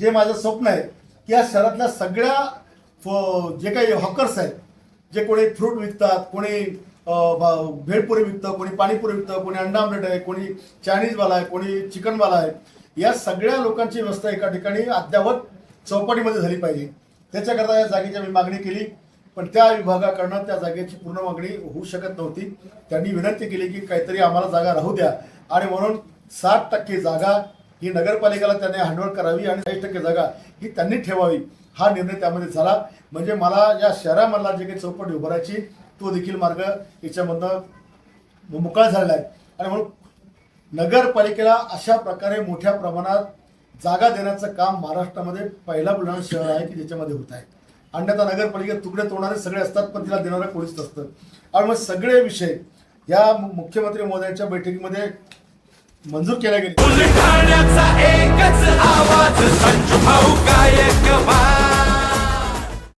जे माझं स्वप्न आहे की या शहरातल्या सगळ्या फ- जे काही हॉकर्स आहेत जे कोणी फ्रूट विकतात कोणी भा- भेळपुरी विकतं कोणी पाणीपुरी विकतं कोणी अंडा आमलेट आहे कोणी चायनीजवाला आहे कोणी चिकनवाला आहे या सगळ्या लोकांची व्यवस्था एका ठिकाणी अद्यावत चौपाटीमध्ये झाली पाहिजे. त्याच्याकरता या जागेची आम्ही मागणी केली पण त्या विभागाकडनं त्या जागेची पूर्ण मागणी होऊ शकत नव्हती. त्यांनी विनंती केली की काहीतरी आम्हाला जागा राहू द्या. आणि म्हणून साठ टक्के जागा ही नगरपालिकेला त्यांनी हँडओव्हर करावी आणि चाळीस टक्के जागा ही त्यांनी ठेवावी हा निर्णय त्यामध्ये झाला. म्हणजे मला या शहरामधला जे काही चौपट उभारायची तो देखील मार्ग याच्यामधनं मोकळा झालेला आहे. आणि म्हणून नगरपालिकेला अशा प्रकारे मोठ्या प्रमाणात जागा देण्याचं काम महाराष्ट्रामध्ये पहिला बुलढाणा शहर आहे की ज्याच्यामध्ये होत आहे. अन्यथा नगरपालिकेत तुकडे तोडणारे सगळे असतात पण तिला देणारं कोणीच नसतं. आणि मग सगळे विषय या मुख्यमंत्री महोदयांच्या बैठकीमध्ये मंजूर केल्या गेली.